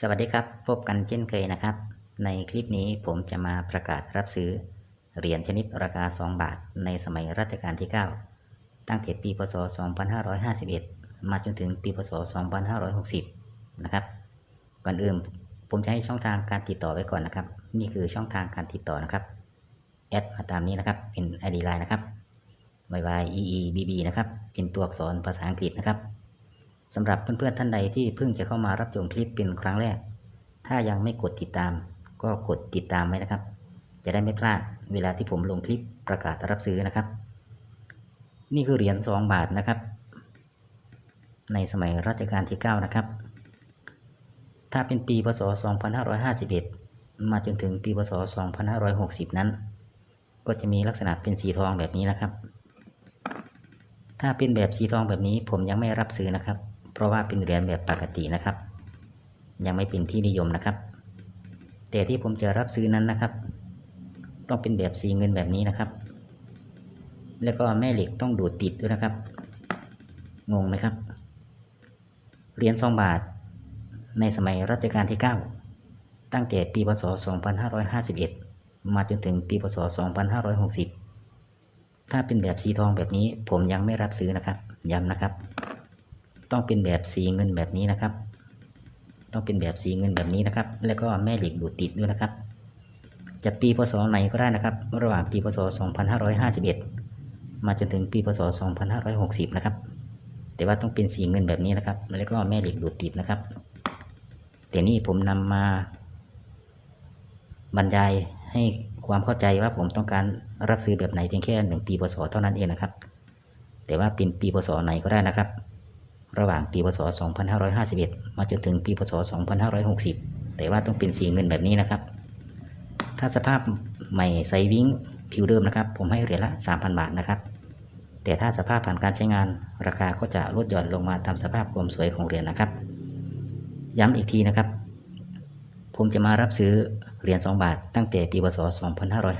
สวัสดีครับ พบกันเช่นเคยนะครับ ในคลิปนี้ผมจะมาประกาศรับซื้อ เหรียญชนิดราคา 2 บาท ในสมัยรัชกาลที่ 9 ตั้งแต่ปีพศ 2551 มาจนถึงปีพศ 2560 นะครับ ก่อนอื่นผมจะให้ช่องทางการติดต่อไว้ก่อนนะครับ นี่คือช่องทางการติดต่อนะครับ แอดมาตามนี้นะครับ เป็น ID Line นะครับ y y e e b b นะครับ เป็นตัวอักษรภาษาอังกฤษนะครับ สำหรับเพื่อนๆท่านใดที่เพิ่งจะเข้ามารับชมคลิปเป็นครั้งแรก ถ้ายังไม่กดติดตาม ก็กดติดตามไว้นะครับ จะได้ไม่พลาดเวลาที่ผมลงคลิปประกาศรับซื้อนะครับ นี่คือเหรียญ2บาทนะครับ ในสมัยรัชกาลที่ 9 นะครับ ถ้าเป็นปีพศ 2551 มาจนถึงปีพศ 2560 นั้น ก็จะมีลักษณะเป็นสีทองแบบนี้นะครับ ถ้าเป็นแบบสีทองแบบนี้ผมยังไม่รับซื้อนะครับ เพราะว่าเป็นเหรียญแบบปกตินะครับ ยังไม่เป็นที่นิยมนะครับ แต่ที่ผมจะรับซื้อนั้นนะครับ ต้องเป็นแบบสีเงินแบบนี้นะครับ แล้วก็แม่เหล็กต้องดูดติดด้วยนะครับ งงไหมครับ เหรียญสองบาท ในสมัยรัชกาลที่ 9 ตั้งแต่ปีพศ 2551 มาจนถึงปีพศ 2560ถ้าเป็นแบบสีทองแบบนี้ผมยังไม่รับซื้อนะครับ ย้ำนะครับ ต้องเป็นแบบสีเงินแบบนี้นะครับ ต้องเป็นแบบสีเงินแบบนี้นะครับ แล้วก็แม่เหล็กดูดติดด้วยนะครับ จะปีพศไหนก็ได้นะครับ ระหว่างปีพศ 2551 มาจนถึงปีพศ 2560 นะครับ แต่ว่าต้องเป็นสีเงินแบบนี้นะครับ แล้วก็แม่เหล็กดูดติดนะครับแต่นี่ผมนำมาบรรยายให้ความเข้าใจว่าผมต้องการรับซื้อแบบไหนเพียงแค่หนึ่งปีพศเท่านั้นเองนะครับ แต่ว่าเป็นปีพศไหนก็ได้นะครับ ระหว่างปีพศ 2551 มาจนถึงปีพศ 2560 แต่ว่าต้องเป็นสีเงินแบบนี้นะครับ ถ้าสภาพใหม่ใสวิ่งผิวเดิมนะครับ ผมให้เหรียญละ 3,000 บาทนะครับ แต่ถ้าสภาพผ่านการใช้งานราคาก็จะลดหย่อนลงมาตามสภาพความสวยของเหรียญนะครับ ย้ำอีกทีนะครับ ผมจะมารับซื้อเหรียญ 2 บาท ตั้งแต่ปีพศ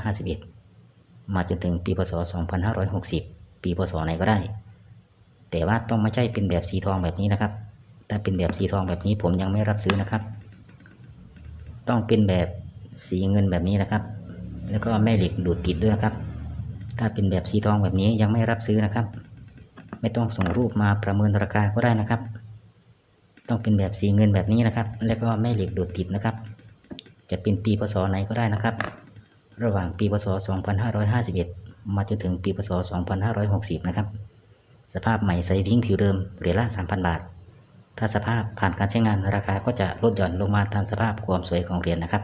2551 มาจนถึงปีพศ 2560 ปีพศไหนก็ได้ แต่ว่าต้องไม่ใช่เป็นแบบสีทองแบบนี้นะครับ ถ้าเป็นแบบสีทองแบบนี้ผมยังไม่รับซื้อนะครับ ต้องเป็นแบบสีเงินแบบนี้นะครับ แล้วก็แม่เหล็กดูดติดด้วยนะครับ ถ้าเป็นแบบสีทองแบบนี้ยังไม่รับซื้อนะครับ ไม่ต้องส่งรูปมาประเมินราคาก็ได้นะครับ ต้องเป็นแบบสีเงินแบบนี้นะครับ แล้วก็แม่เหล็กดูดติดนะครับ จะเป็นปีพศไหนก็ได้นะครับ ระหว่างปีพศ 2551 มาจนถึงปีพศ 2560 นะครับ สภาพใหม่ใสวิ่งผิวเดิมเหรียญละ3,000 บาท ถ้าสภาพผ่านการใช้งานราคาก็จะลดหย่อนลงมาตามสภาพความสวยของเหรียญนะครับ